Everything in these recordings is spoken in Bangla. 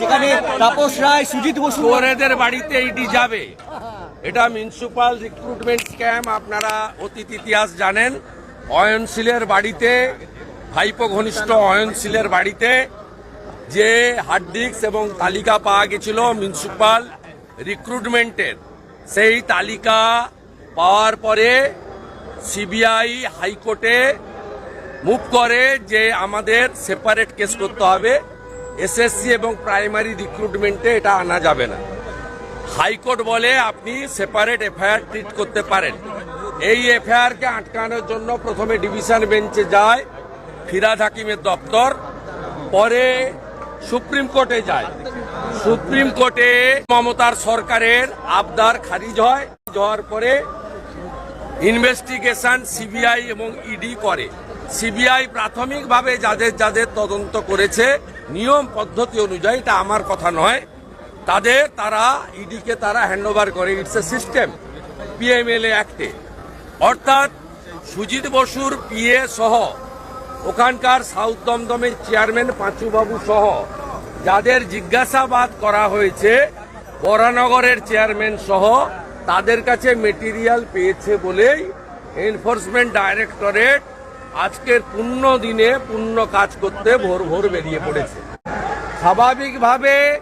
যেখানে তাপস রায়, সুজিত বসু। চোরেদের বাড়িতে ইডি যাবে। এটা মিউনিসিপাল রিক্রুটমেন্ট স্ক্যাম, আপনারা অতীত ইতিহাস জানেন। অয়নশীলের বাড়িতে, ভাইপো ঘনিষ্ঠ অয়নশীলের বাড়িতে যে হার্ড ডিস্ক এবং তালিকা পাওয়া গেছিল মিউনিসিপাল রিক্রুটমেন্টের। সেই তালিকা পাওয়ার পরে সিবিআই হাইকোর্টে মুভ করে যে আমাদের সেপারেট কেস করতে হবে। এসএসসি এবং প্রাইমারি রিক্রুটমেন্টে এটা আনা যাবে না। হাইকোর্ট বলে আপনি সেপারেট এফআইআর ট্রিট করতে পারেন। এই এফআইআরকে আটকানোর জন্য প্রথমে ডিভিশন বেঞ্চে যায়, ফিরাদ হাকিমের দপ্তর, পরে সুপ্রিম কোর্টে যায়। সুপ্রিম কোর্টে মমতার সরকারের আবদার খারিজ হয় হওয়ার পরে ইনভেস্টিগেশন সিবিআই এবং ইডি করে। সিবিআই প্রাথমিকভাবে যাদের যাদের তদন্ত করেছে, নিয়ম পদ্ধতি অনুযায়ী এটা আমার কথা নয়। তাদের তারা ইডিকে তারা হ্যান্ডওভার করে ইটস এ সিস্টেম পিএমএলএ অ্যাক্টে অর্থাৎ সুজিত বসুর পিএ সহ, ওখানকার সাউথ দমদমের চেয়ারম্যান পাঁচুবাবু সহ, যাদের জিজ্ঞাসাবাদ করা হয়েছে, বরানগরের চেয়ারম্যান সহ, তাদের কাছে মেটেরিয়াল পেয়েছে বলেই এনফোর্সমেন্ট ডাইরেক্টরেট আজকের পূর্ণ দিনে পূর্ণ কাজ করতে ভোর ভোর বেরিয়ে পড়েছে। স্বাভাবিকভাবে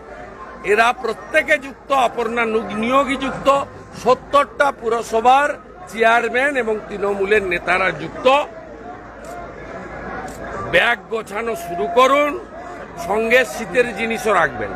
এরা প্রত্যেকে যুক্ত, অপর্ণা নুগ- নিয়োগী যুক্ত, সত্তরটা পুরসভার চেয়ারম্যান এবং তৃণমূলের নেতারা যুক্ত। ব্যাগ গোছানো শুরু করুন, সঙ্গে শীতের জিনিসও রাখবেন।